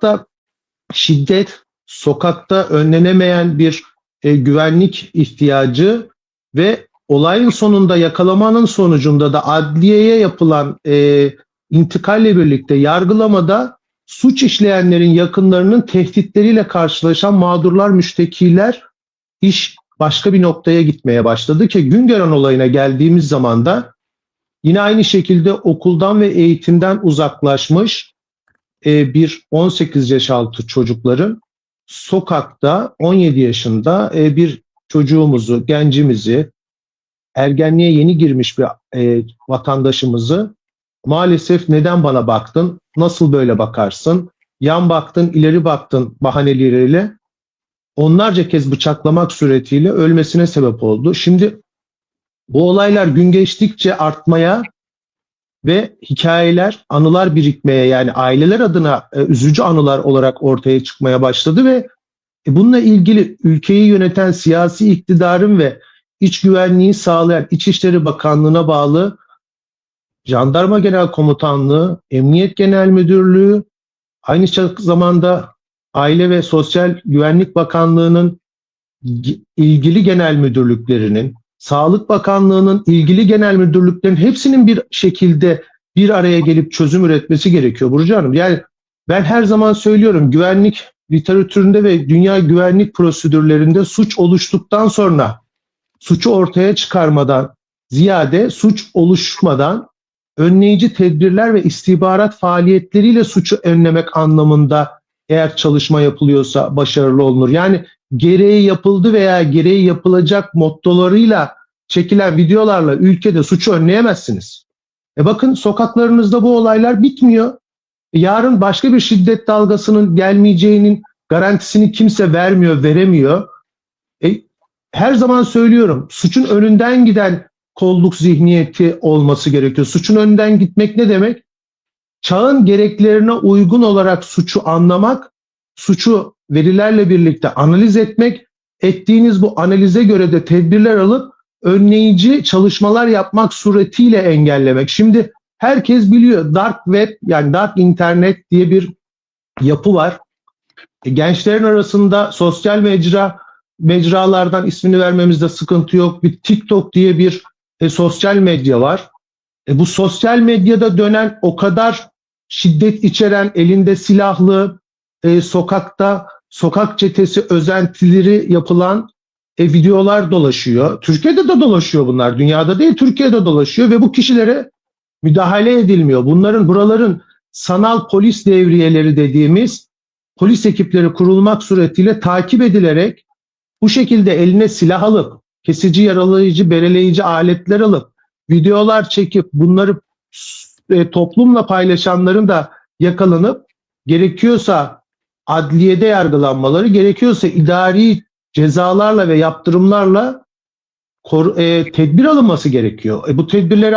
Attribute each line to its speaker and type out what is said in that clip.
Speaker 1: sokakta şiddet, sokakta önlenemeyen bir e, güvenlik ihtiyacı ve olayın sonunda yakalamanın sonucunda da adliyeye yapılan e, intikalle birlikte yargılamada suç işleyenlerin yakınlarının tehditleriyle karşılaşan mağdurlar, müştekiler iş başka bir noktaya gitmeye başladı ki Güngören olayına geldiğimiz zaman da yine aynı şekilde okuldan ve eğitimden uzaklaşmış e, bir 18 yaş altı çocukların sokakta 17 yaşında e, bir çocuğumuzu, gencimizi, ergenliğe yeni girmiş bir e, vatandaşımızı maalesef neden bana baktın, nasıl böyle bakarsın, yan baktın, ileri baktın bahaneleriyle onlarca kez bıçaklamak suretiyle ölmesine sebep oldu. Şimdi bu olaylar gün geçtikçe artmaya ve hikayeler, anılar birikmeye yani aileler adına e, üzücü anılar olarak ortaya çıkmaya başladı ve e, bununla ilgili ülkeyi yöneten siyasi iktidarın ve iç güvenliği sağlayan İçişleri Bakanlığı'na bağlı Jandarma Genel Komutanlığı, Emniyet Genel Müdürlüğü, aynı zamanda Aile ve Sosyal Güvenlik Bakanlığı'nın ilgili genel müdürlüklerinin, Sağlık Bakanlığı'nın ilgili genel müdürlüklerin hepsinin bir şekilde bir araya gelip çözüm üretmesi gerekiyor Burcu Hanım. Yani ben her zaman söylüyorum güvenlik literatüründe ve dünya güvenlik prosedürlerinde suç oluştuktan sonra suçu ortaya çıkarmadan ziyade suç oluşmadan önleyici tedbirler ve istihbarat faaliyetleriyle suçu önlemek anlamında eğer çalışma yapılıyorsa başarılı olunur. Yani gereği yapıldı veya gereği yapılacak mottolarıyla çekilen videolarla ülkede suçu önleyemezsiniz. E bakın sokaklarınızda bu olaylar bitmiyor. E yarın başka bir şiddet dalgasının gelmeyeceğinin garantisini kimse vermiyor, veremiyor. E, her zaman söylüyorum suçun önünden giden kolluk zihniyeti olması gerekiyor. Suçun önünden gitmek ne demek? Çağın gereklerine uygun olarak suçu anlamak, suçu verilerle birlikte analiz etmek, ettiğiniz bu analize göre de tedbirler alıp önleyici çalışmalar yapmak suretiyle engellemek. Şimdi herkes biliyor dark web yani dark internet diye bir yapı var. E, gençlerin arasında sosyal mecra mecralardan ismini vermemizde sıkıntı yok. Bir TikTok diye bir e, sosyal medya var. E, bu sosyal medyada dönen o kadar şiddet içeren elinde silahlı e, sokakta sokak çetesi özentileri yapılan e, videolar dolaşıyor. Türkiye'de de dolaşıyor bunlar. Dünyada değil Türkiye'de dolaşıyor ve bu kişilere müdahale edilmiyor. Bunların buraların sanal polis devriyeleri dediğimiz polis ekipleri kurulmak suretiyle takip edilerek bu şekilde eline silah alıp kesici, yaralayıcı, bereleyici aletler alıp videolar çekip bunları e, toplumla paylaşanların da yakalanıp gerekiyorsa adliyede yargılanmaları, gerekiyorsa idari cezalarla ve yaptırımlarla kor, e, tedbir alınması gerekiyor. E, bu tedbirleri